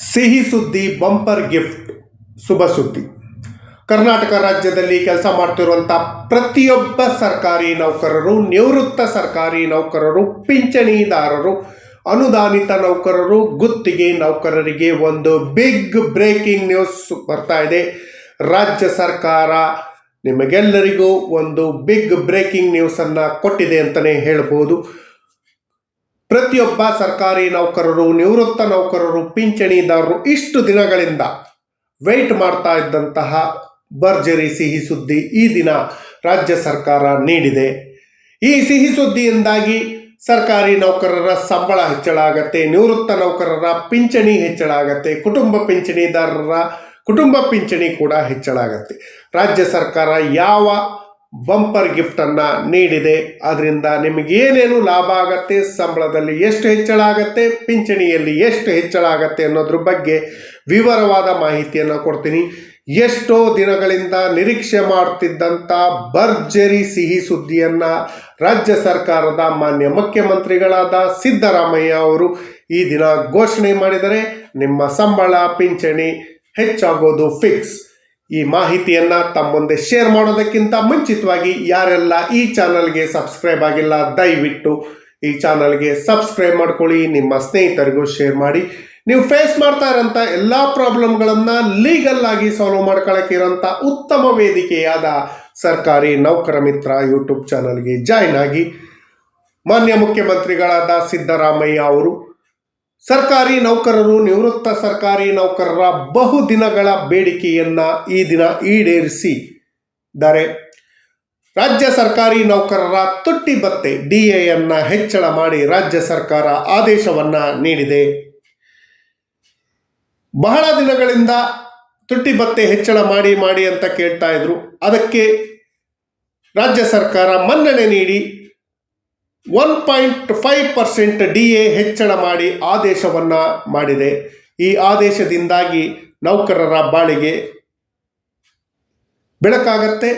ಸಿಹಿ ಸುದ್ದಿ, bumper gift, ಶುಭ ಸುದ್ದಿ. ಕರ್ನಾಟಕ ರಾಜ್ಯದಲ್ಲಿ ಕೆಲಸ ಮಾಡ್ತಿರುವಂಥ ಪ್ರತಿಯೊಬ್ಬ ಸರ್ಕಾರಿ ನೌಕರರು, ನಿವೃತ್ತ ಸರ್ಕಾರಿ ನೌಕರರು, ಪಿಂಚಣಿದಾರರು, ಅನುದಾನಿತ ನೌಕರರು, ಗುತ್ತಿಗೆ ನೌಕರರಿಗೆ ಒಂದು ಬಿಗ್ ಬ್ರೇಕಿಂಗ್ ನ್ಯೂಸ್ ಬರ್ತಾ ಇದೆ. ರಾಜ್ಯ ಸರ್ಕಾರ ನಿಮಗೆಲ್ಲರಿಗೂ ಒಂದು ಬಿಗ್ ಬ್ರೇಕಿಂಗ್ ನ್ಯೂಸನ್ನು ಕೊಟ್ಟಿದೆ ಅಂತಲೇ ಹೇಳ್ಬೋದು. ಪ್ರತಿಯೊಬ್ಬ ಸರ್ಕಾರಿ ನೌಕರರು, ನಿವೃತ್ತ ನೌಕರರು, ಪಿಂಚಣಿದಾರರು ಇಷ್ಟು ದಿನಗಳಿಂದ ವೆಯ್ಟ್ ಮಾಡ್ತಾ ಇದ್ದಂತಹ ಭರ್ಜರಿ ಸಿಹಿ ಸುದ್ದಿ ಈ ದಿನ ರಾಜ್ಯ ಸರ್ಕಾರ ನೀಡಿದೆ. ಈ ಸಿಹಿ ಸುದ್ದಿಯಿಂದಾಗಿ ಸರ್ಕಾರಿ ನೌಕರರ ಸಂಬಳ ಹೆಚ್ಚಳ ಆಗತ್ತೆ, ನಿವೃತ್ತ ನೌಕರರ ಪಿಂಚಣಿ ಹೆಚ್ಚಳ ಆಗತ್ತೆ, ಕುಟುಂಬ ಪಿಂಚಣಿದಾರರ ಕುಟುಂಬ ಪಿಂಚಣಿ ಕೂಡ ಹೆಚ್ಚಳ ಆಗತ್ತೆ. ರಾಜ್ಯ ಸರ್ಕಾರ ಯಾವ ಬಂಪರ್ ಗಿಫ್ಟನ್ನು ನೀಡಿದೆ. ಅದರಿಂದ ನಿಮಗೆ ಏನೇನು ಲಾಭ ಆಗತ್ತೆ, ಸಂಬಳದಲ್ಲಿ ಎಷ್ಟು ಹೆಚ್ಚಳ ಆಗತ್ತೆ, ಪಿಂಚಣಿಯಲ್ಲಿ ಎಷ್ಟು ಹೆಚ್ಚಳ ಆಗತ್ತೆ ಅನ್ನೋದ್ರ ಬಗ್ಗೆ ವಿವರವಾದ ಮಾಹಿತಿಯನ್ನು ಕೊಡ್ತೀನಿ. ಎಷ್ಟೋ ದಿನಗಳಿಂದ ನಿರೀಕ್ಷೆ ಮಾಡ್ತಿದ್ದಂಥ ಭರ್ಜರಿ ಸಿಹಿ ಸುದ್ದಿಯನ್ನು ರಾಜ್ಯ ಸರ್ಕಾರದ ಮಾನ್ಯ ಮುಖ್ಯಮಂತ್ರಿಗಳಾದ ಸಿದ್ದರಾಮಯ್ಯ ಅವರು ಈ ದಿನ ಘೋಷಣೆ ಮಾಡಿದರೆ ನಿಮ್ಮ ಸಂಬಳ, ಪಿಂಚಣಿ ಹೆಚ್ಚಾಗೋದು ಫಿಕ್ಸ್ ಈ ಮಾಹಿತಿಯನ್ನು ತಮ್ಮ ಮುಂದೆ ಶೇರ್ ಮಾಡೋದಕ್ಕಿಂತ ಮುಂಚಿತವಾಗಿ ಯಾರೆಲ್ಲ ಈ ಚಾನಲ್ಗೆ ಸಬ್ಸ್ಕ್ರೈಬ್ ಆಗಿಲ್ಲ, ದಯವಿಟ್ಟು ಈ ಚಾನಲ್ಗೆ ಸಬ್ಸ್ಕ್ರೈಬ್ ಮಾಡ್ಕೊಳ್ಳಿ, ನಿಮ್ಮ ಸ್ನೇಹಿತರಿಗೂ ಶೇರ್ ಮಾಡಿ. ನೀವು ಫೇಸ್ ಮಾಡ್ತಾ ಇರೋಂಥ ಎಲ್ಲ ಪ್ರಾಬ್ಲಮ್ಗಳನ್ನು ಲೀಗಲ್ ಆಗಿ ಸಾಲ್ವ್ ಮಾಡ್ಕೊಳ್ಳೋಕೆ ಇರೋಂಥ ಉತ್ತಮ ವೇದಿಕೆಯಾದ ಸರ್ಕಾರಿ ನೌಕರ ಮಿತ್ರ ಯೂಟ್ಯೂಬ್ ಚಾನಲ್ಗೆ ಜಾಯ್ನ್ ಆಗಿ. ಮಾನ್ಯ ಮುಖ್ಯಮಂತ್ರಿಗಳಾದ ಸಿದ್ದರಾಮಯ್ಯ ಅವರು ಸರ್ಕಾರಿ ನೌಕರರು ನಿವೃತ್ತ ಸರ್ಕಾರಿ ನೌಕರರ ಬಹುದಿನಗಳ ಬೇಡಿಕೆಯನ್ನು ಈ ದಿನ ಈಡೇರಿಸಿದ್ದಾರೆ ರಾಜ್ಯ ಸರ್ಕಾರಿ ನೌಕರರ ತುಟ್ಟಿ ಭತ್ತೆ ಡಿ ಎನ್ನ ಹೆಚ್ಚಳ ಮಾಡಿ ರಾಜ್ಯ ಸರ್ಕಾರ ಆದೇಶವನ್ನ ನೀಡಿದೆ. ಬಹಳ ದಿನಗಳಿಂದ ತುಟ್ಟಿ ಭತ್ತೆ ಹೆಚ್ಚಳ ಮಾಡಿ ಮಾಡಿ ಅಂತ ಕೇಳ್ತಾ ಇದ್ರು. ಅದಕ್ಕೆ ರಾಜ್ಯ ಸರ್ಕಾರ ಮನ್ನಣೆ ನೀಡಿ one point five percent D A ಹೆಚ್ಚಳ ಮಾಡಿ ಆದೇಶವನ್ನು ಮಾಡಿದೆ. ಈ ಆದೇಶದಿಂದಾಗಿ ನೌಕರರ ಬಾಳಿಗೆ ಬೆಳಕಾಗತ್ತೆ.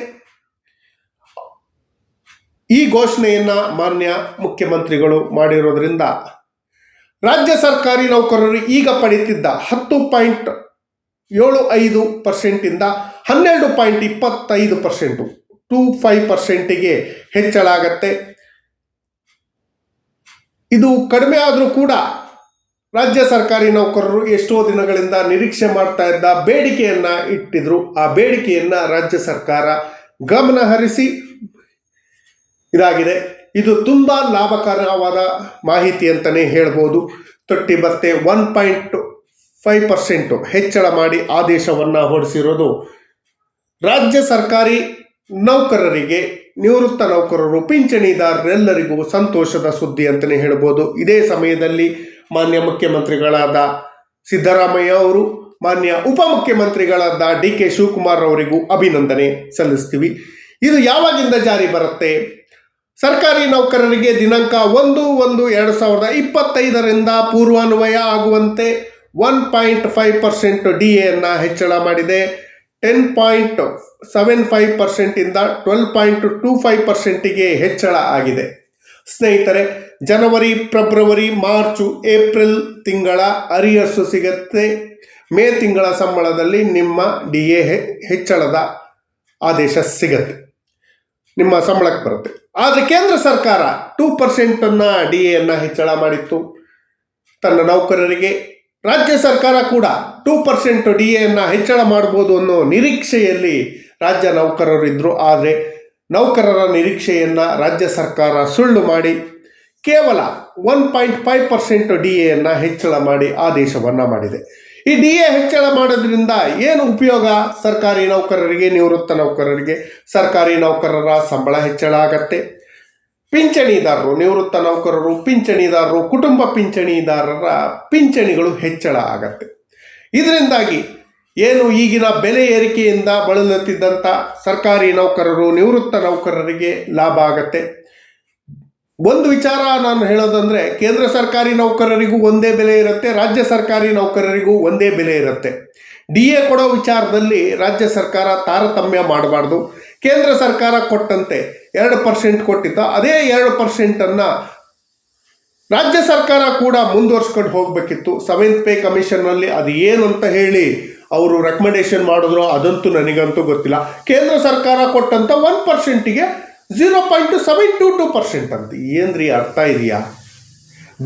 ಈ ಘೋಷಣೆಯನ್ನು ಮಾನ್ಯ ಮುಖ್ಯಮಂತ್ರಿಗಳು ಮಾಡಿರೋದ್ರಿಂದ ರಾಜ್ಯ ಸರ್ಕಾರಿ ನೌಕರರು ಈಗ ಪಡೀತಿದ್ದ ಹತ್ತು ಪಾಯಿಂಟ್ ಏಳು ಐದು ಪರ್ಸೆಂಟಿಂದ ಹನ್ನೆರಡು ಪಾಯಿಂಟ್ ಇಪ್ಪತ್ತೈದು ಪರ್ಸೆಂಟು, ಟೂ ಫೈವ್ ಪರ್ಸೆಂಟಿಗೆ ಹೆಚ್ಚಳ ಆಗತ್ತೆ. ಇದು ಕಡಿಮೆ ಆದರೂ ಕೂಡ ರಾಜ್ಯ ಸರ್ಕಾರಿ ನೌಕರರು ಎಷ್ಟೋ ದಿನಗಳಿಂದ ನಿರೀಕ್ಷೆ ಮಾಡ್ತಾ ಇದ್ದ ಬೇಡಿಕೆಯನ್ನು ಇಟ್ಟಿದ್ರು. ಆ ಬೇಡಿಕೆಯನ್ನು ರಾಜ್ಯ ಸರ್ಕಾರ ಗಮನ ಹರಿಸಿ ಇದಾಗಿದೆ. ಇದು ತುಂಬ ಲಾಭಕರವಾದ ಮಾಹಿತಿ ಅಂತಲೇ ಹೇಳ್ಬೋದು. ತೊಟ್ಟಿ ಭತ್ತೆ ಒನ್ ಪಾಯಿಂಟ್ ಫೈವ್ ಪರ್ಸೆಂಟು ಹೆಚ್ಚಳ ಮಾಡಿ ಆದೇಶವನ್ನು ಹೊರಡಿಸಿರೋದು ರಾಜ್ಯ ಸರ್ಕಾರಿ ನೌಕರರಿಗೆ, ನಿವೃತ್ತ ನೌಕರರು, ಪಿಂಚಣಿದಾರರೆಲ್ಲರಿಗೂ ಸಂತೋಷದ ಸುದ್ದಿ ಅಂತಲೇ ಹೇಳ್ಬೋದು. ಇದೇ ಸಮಯದಲ್ಲಿ ಮಾನ್ಯ ಮುಖ್ಯಮಂತ್ರಿಗಳಾದ ಸಿದ್ದರಾಮಯ್ಯ ಅವರು, ಮಾನ್ಯ ಉಪಮುಖ್ಯಮಂತ್ರಿಗಳಾದ ಡಿ ಕೆ ಶಿವಕುಮಾರ್ ಅವರಿಗೂ ಅಭಿನಂದನೆ ಸಲ್ಲಿಸ್ತೀವಿ. ಇದು ಯಾವಾಗಿಂದ ಜಾರಿ ಬರುತ್ತೆ? ಸರ್ಕಾರಿ ನೌಕರರಿಗೆ ದಿನಾಂಕ ಒಂದು ಒಂದು ಎರಡು ಸಾವಿರದ ಇಪ್ಪತ್ತೈದರಿಂದ ಪೂರ್ವಾನ್ವಯ ಆಗುವಂತೆ one point five percent D ಎನ್ನು ಹೆಚ್ಚಳ ಮಾಡಿದೆ. ಟೆನ್ ಪಾಯಿಂಟ್ ಸೆವೆನ್ ಫೈವ್ ಪರ್ಸೆಂಟಿಂದ ಟ್ವೆಲ್ ಪಾಯಿಂಟ್ ಟೂ ಫೈವ್ ಪರ್ಸೆಂಟಿಗೆ ಹೆಚ್ಚಳ ಆಗಿದೆ. ಸ್ನೇಹಿತರೆ, ಜನವರಿ, ಫೆಬ್ರವರಿ, ಮಾರ್ಚು, ಏಪ್ರಿಲ್ ತಿಂಗಳ ಅರಿಯರ್ಸು ಸಿಗುತ್ತೆ. ಮೇ ತಿಂಗಳ ಸಂಬಳದಲ್ಲಿ ನಿಮ್ಮ ಡಿ ಎ ಹೆಚ್ಚಳದ ಆದೇಶ ಸಿಗತ್ತೆ. ನಿಮ್ಮ ಸಂಬಳಕ್ಕೆ ಬರುತ್ತೆ. ಆದರೆ ಕೇಂದ್ರ ಸರ್ಕಾರ ಟೂ ಪರ್ಸೆಂಟನ್ನು ಡಿ ಎನ್ನು ಹೆಚ್ಚಳ ಮಾಡಿತ್ತು. ತನ್ನ ನೌಕರರಿಗೆ ರಾಜ್ಯ ಸರ್ಕಾರ ಕೂಡ ಟೂ ಪರ್ಸೆಂಟ್ ಡಿ ಎನ್ನು ಹೆಚ್ಚಳ ಮಾಡ್ಬೋದು ಅನ್ನೋ ನಿರೀಕ್ಷೆಯಲ್ಲಿ ರಾಜ್ಯ ನೌಕರರು ಇದ್ದರು ಆದರೆ ನೌಕರರ ನಿರೀಕ್ಷೆಯನ್ನು ರಾಜ್ಯ ಸರ್ಕಾರ ಸುಳ್ಳು ಮಾಡಿ ಕೇವಲ one point five percent D ಎಯನ್ನು ಹೆಚ್ಚಳ ಮಾಡಿ ಆದೇಶವನ್ನು ಮಾಡಿದೆ. ಈ ಡಿ ಎ ಹೆಚ್ಚಳ ಮಾಡೋದ್ರಿಂದ ಏನು ಉಪಯೋಗ? ಸರ್ಕಾರಿ ನೌಕರರಿಗೆ, ನಿವೃತ್ತ ನೌಕರರಿಗೆ. ಸರ್ಕಾರಿ ನೌಕರರ ಸಂಬಳ ಹೆಚ್ಚಳ ಆಗತ್ತೆ. ಪಿಂಚಣಿದಾರರು, ನಿವೃತ್ತ ನೌಕರರು, ಪಿಂಚಣಿದಾರರು, ಕುಟುಂಬ ಪಿಂಚಣಿದಾರರ ಪಿಂಚಣಿಗಳು ಹೆಚ್ಚಳ ಆಗತ್ತೆ. ಇದರಿಂದಾಗಿ ಏನು ಈಗಿನ ಬೆಲೆ ಏರಿಕೆಯಿಂದ ಬಳಲುತ್ತಿದ್ದಂಥ ಸರ್ಕಾರಿ ನೌಕರರು, ನಿವೃತ್ತ ನೌಕರರಿಗೆ ಲಾಭ ಆಗತ್ತೆ. ಒಂದು ವಿಚಾರ ನಾನು ಹೇಳೋದಂದರೆ, ಕೇಂದ್ರ ಸರ್ಕಾರಿ ನೌಕರರಿಗೂ ಒಂದೇ ಬೆಲೆ ಇರುತ್ತೆ, ರಾಜ್ಯ ಸರ್ಕಾರಿ ನೌಕರರಿಗೂ ಒಂದೇ ಬೆಲೆ ಇರುತ್ತೆ. ಡಿ ಎ ಕೊಡೋ ವಿಚಾರದಲ್ಲಿ ರಾಜ್ಯ ಸರ್ಕಾರ ತಾರತಮ್ಯ ಮಾಡಬಾರ್ದು. ಕೇಂದ್ರ ಸರ್ಕಾರ ಕೊಟ್ಟಂತೆ ಎರಡು ಪರ್ಸೆಂಟ್ ಕೊಟ್ಟಿದ್ದ, ಅದೇ ಎರಡು ಪರ್ಸೆಂಟನ್ನು ರಾಜ್ಯ ಸರ್ಕಾರ ಕೂಡ ಮುಂದುವರ್ಸ್ಕೊಂಡು ಹೋಗಬೇಕಿತ್ತು. ಸೆವೆಂತ್ ಪೇ ಕಮಿಷನ್ನಲ್ಲಿ ಅದು ಏನು ಅಂತ ಹೇಳಿ ಅವರು ರೆಕಮೆಂಡೇಶನ್ ಮಾಡಿದ್ರು, ಅದಂತೂ ನನಗಂತೂ ಗೊತ್ತಿಲ್ಲ. ಕೇಂದ್ರ ಸರ್ಕಾರ ಕೊಟ್ಟಂತ one ಪರ್ಸೆಂಟಿಗೆ zero point seven two two percent ಅಂತ. ಏನ್ರಿ ಅರ್ಥ ಇದೆಯಾ?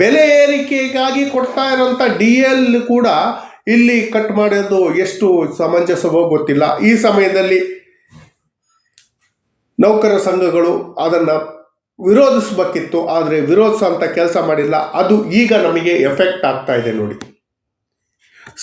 ಬೆಲೆ ಏರಿಕೆಗಾಗಿ ಕೊಡ್ತಾ ಇರೋಂಥ ಡಿ ಎಲ್ ಕೂಡ ಇಲ್ಲಿ ಕಟ್ ಮಾಡೋದು ಎಷ್ಟು ಸಮಂಜಸವೋ ಗೊತ್ತಿಲ್ಲ. ಈ ಸಮಯದಲ್ಲಿ ನೌಕರ ಸಂಘಗಳು ಅದನ್ನು ವಿರೋಧಿಸಬೇಕಿತ್ತು, ಆದರೆ ವಿರೋಧಿಸೋಂಥ ಕೆಲಸ ಮಾಡಿಲ್ಲ. ಅದು ಈಗ ನಮಗೆ ಎಫೆಕ್ಟ್ ಆಗ್ತಾ ಇದೆ ನೋಡಿ.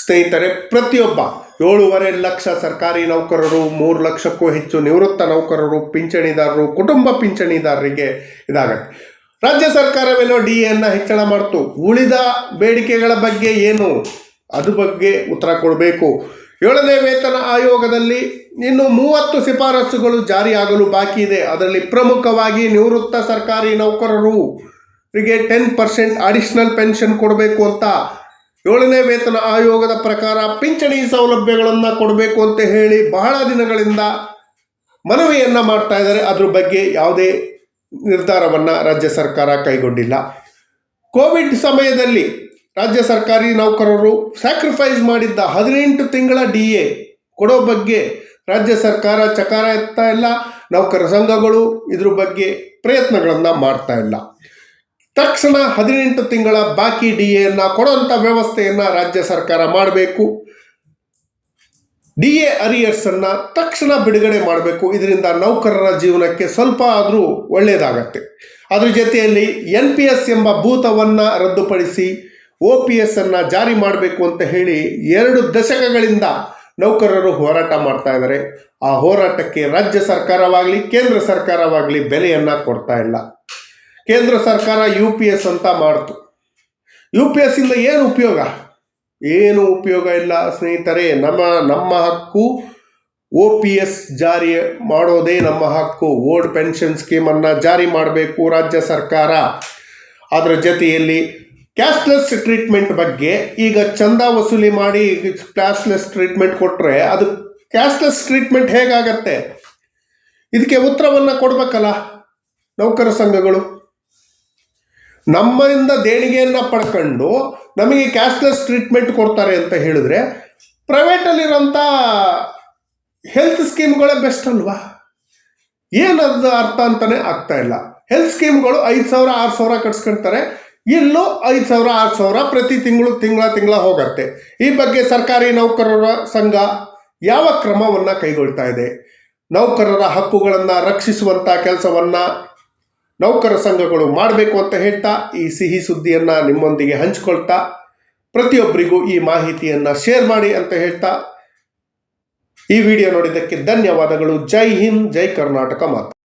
ಸ್ನೇಹಿತರೆ, ಪ್ರತಿಯೊಬ್ಬ ಏಳೂವರೆ ಲಕ್ಷ ಸರ್ಕಾರಿ ನೌಕರರು, ಮೂರು ಲಕ್ಷಕ್ಕೂ ಹೆಚ್ಚು ನಿವೃತ್ತ ನೌಕರರು, ಪಿಂಚಣಿದಾರರು, ಕುಟುಂಬ ಪಿಂಚಣಿದಾರರಿಗೆ ಇದಾಗತ್ತೆ. ರಾಜ್ಯ ಸರ್ಕಾರವೇನೋ ಡಿ ಎನ್ನ ಹೆಚ್ಚಳ ಮಾಡ್ತು. ಉಳಿದ ಬೇಡಿಕೆಗಳ ಬಗ್ಗೆ ಏನು? ಅದು ಬಗ್ಗೆ ಉತ್ತರ ಕೊಡಬೇಕು. ಏಳನೇ ವೇತನ ಆಯೋಗದಲ್ಲಿ ಇನ್ನು ಮೂವತ್ತು ಶಿಫಾರಸುಗಳು ಜಾರಿಯಾಗಲು ಬಾಕಿ ಇದೆ. ಅದರಲ್ಲಿ ಪ್ರಮುಖವಾಗಿ ನಿವೃತ್ತ ಸರ್ಕಾರಿ ನೌಕರರು ಇವರಿಗೆ ಟೆನ್ ಪರ್ಸೆಂಟ್ ಅಡಿಷನಲ್ ಪೆನ್ಷನ್ ಕೊಡಬೇಕು ಅಂತ ಏಳನೇ ವೇತನ ಆಯೋಗದ ಪ್ರಕಾರ ಪಿಂಚಣಿ ಸೌಲಭ್ಯಗಳನ್ನು ಕೊಡಬೇಕು ಅಂತ ಹೇಳಿ ಬಹಳ ದಿನಗಳಿಂದ ಮನವಿಯನ್ನು ಮಾಡ್ತಾ ಇದ್ದಾರೆ. ಅದ್ರ ಬಗ್ಗೆ ಯಾವುದೇ ನಿರ್ಧಾರವನ್ನು ರಾಜ್ಯ ಸರ್ಕಾರ ಕೈಗೊಂಡಿಲ್ಲ. ಕೋವಿಡ್ ಸಮಯದಲ್ಲಿ ರಾಜ್ಯ ಸರ್ಕಾರಿ ನೌಕರರು ಸ್ಯಾಕ್ರಿಫೈಸ್ ಮಾಡಿದ್ದ ಹದಿನೆಂಟು ತಿಂಗಳ ಡಿ ಎ ಕೊಡೋ ಬಗ್ಗೆ ರಾಜ್ಯ ಸರ್ಕಾರ ಚಕಾರ ಎತ್ತಾ ಇಲ್ಲ, ನೌಕರ ಸಂಘಗಳು ಇದ್ರ ಬಗ್ಗೆ ಪ್ರಯತ್ನಗಳನ್ನು ಮಾಡ್ತಾ ಇಲ್ಲ. ತಕ್ಷಣ ಹದಿನೆಂಟು ತಿಂಗಳ ಬಾಕಿ ಡಿ ಎನ್ನ ಕೊಡುವಂಥ ವ್ಯವಸ್ಥೆಯನ್ನು ರಾಜ್ಯ ಸರ್ಕಾರ ಮಾಡಬೇಕು. ಡಿ ಎ ಅರಿಯರ್ಸನ್ನು ತಕ್ಷಣ ಬಿಡುಗಡೆ ಮಾಡಬೇಕು. ಇದರಿಂದ ನೌಕರರ ಜೀವನಕ್ಕೆ ಸ್ವಲ್ಪ ಆದರೂ ಒಳ್ಳೆಯದಾಗತ್ತೆ ಅದ್ರ ಜೊತೆಯಲ್ಲಿ ಎನ್ ಪಿ ಎಸ್ ಎಂಬ ಭೂತವನ್ನು ರದ್ದುಪಡಿಸಿ ಒ ಪಿ ಎಸ್ ಅನ್ನು ಜಾರಿ ಮಾಡಬೇಕು ಅಂತ ಹೇಳಿ ಎರಡು ದಶಕಗಳಿಂದ ನೌಕರರು ಹೋರಾಟ ಮಾಡ್ತಾ ಇದ್ದಾರೆ. ಆ ಹೋರಾಟಕ್ಕೆ ರಾಜ್ಯ ಸರ್ಕಾರವಾಗಲಿ, ಕೇಂದ್ರ ಸರ್ಕಾರವಾಗಲಿ ಬೆಲೆಯನ್ನು ಕೊಡ್ತಾ ಇಲ್ಲ. ಕೇಂದ್ರ ಸರ್ಕಾರ ಯು ಪಿ ಎಸ್ ಅಂತ ಮಾಡ್ತು. ಯು ಪಿ ಎಸ್ ಇಂದ ಏನು ಉಪಯೋಗ? ಏನು ಉಪಯೋಗ ಇಲ್ಲ ಸ್ನೇಹಿತರೆ. ನಮ್ಮ ನಮ್ಮ ಹಕ್ಕು ಒ ಪಿ ಎಸ್ ಜಾರಿ ಮಾಡೋದೇ ನಮ್ಮ ಹಕ್ಕು. ಓಲ್ಡ್ ಪೆನ್ಷನ್ ಸ್ಕೀಮನ್ನು ಜಾರಿ ಮಾಡಬೇಕು ರಾಜ್ಯ ಸರ್ಕಾರ. ಅದರ ಜೊತೆಯಲ್ಲಿ ಕ್ಯಾಶ್ಲೆಸ್ ಟ್ರೀಟ್ಮೆಂಟ್ ಬಗ್ಗೆ ಈಗ ಚಂದ ವಸೂಲಿ ಮಾಡಿ ಕ್ಯಾಶ್ಲೆಸ್ ಟ್ರೀಟ್ಮೆಂಟ್ ಕೊಟ್ಟರೆ ಅದು ಕ್ಯಾಶ್ಲೆಸ್ ಟ್ರೀಟ್ಮೆಂಟ್ ಹೇಗಾಗತ್ತೆ? ಇದಕ್ಕೆ ಉತ್ತರವನ್ನು ಕೊಡಬೇಕಲ್ಲ ನೌಕರ ಸಂಘಗಳು. ನಮ್ಮಿಂದ ದೇಣಿಗೆಯನ್ನು ಪಡ್ಕೊಂಡು ನಮಗೆ ಕ್ಯಾಶ್ಲೆಸ್ ಟ್ರೀಟ್ಮೆಂಟ್ ಕೊಡ್ತಾರೆ ಅಂತ ಹೇಳಿದ್ರೆ ಪ್ರೈವೇಟಲ್ಲಿರೋಂಥ ಹೆಲ್ತ್ ಸ್ಕೀಮ್ಗಳೇ ಬೆಸ್ಟ್ ಅಲ್ವಾ? ಏನದು ಅರ್ಥ ಅಂತಾನೆ ಆಗ್ತಾ ಇಲ್ಲ. ಹೆಲ್ತ್ ಸ್ಕೀಮ್ಗಳು ಐದು ಸಾವಿರ, ಆರು ಸಾವಿರ ಕಟ್ಸ್ಕೊಳ್ತಾರೆ ಇಲ್ಲೂ ಐದು ಸಾವಿರ, ಆರು ಸಾವಿರ ಪ್ರತಿ ತಿಂಗಳು, ತಿಂಗಳ ತಿಂಗಳ ಹೋಗತ್ತೆ. ಈ ಬಗ್ಗೆ ಸರ್ಕಾರಿ ನೌಕರರ ಸಂಘ ಯಾವ ಕ್ರಮವನ್ನು ಕೈಗೊಳ್ತಾ ಇದೆ? ನೌಕರರ ಹಕ್ಕುಗಳನ್ನು ರಕ್ಷಿಸುವಂಥ ಕೆಲಸವನ್ನು ನೌಕರ ಸಂಘಗಳು ಮಾಡಬೇಕು ಅಂತ ಹೇಳ್ತಾ, ಈ ಸಿಹಿ ಸುದ್ದಿಯನ್ನು ನಿಮ್ಮೊಂದಿಗೆ ಹಂಚಿಕೊಳ್ತಾ, ಪ್ರತಿಯೊಬ್ಬರಿಗೂ ಈ ಮಾಹಿತಿಯನ್ನು ಶೇರ್ ಮಾಡಿ ಅಂತ ಹೇಳ್ತಾ, ಈ ವಿಡಿಯೋ ನೋಡಿದ್ದಕ್ಕೆ ಧನ್ಯವಾದಗಳು. ಜೈ ಹಿಂದ್, ಜೈ ಕರ್ನಾಟಕ ಮಾತ್ರ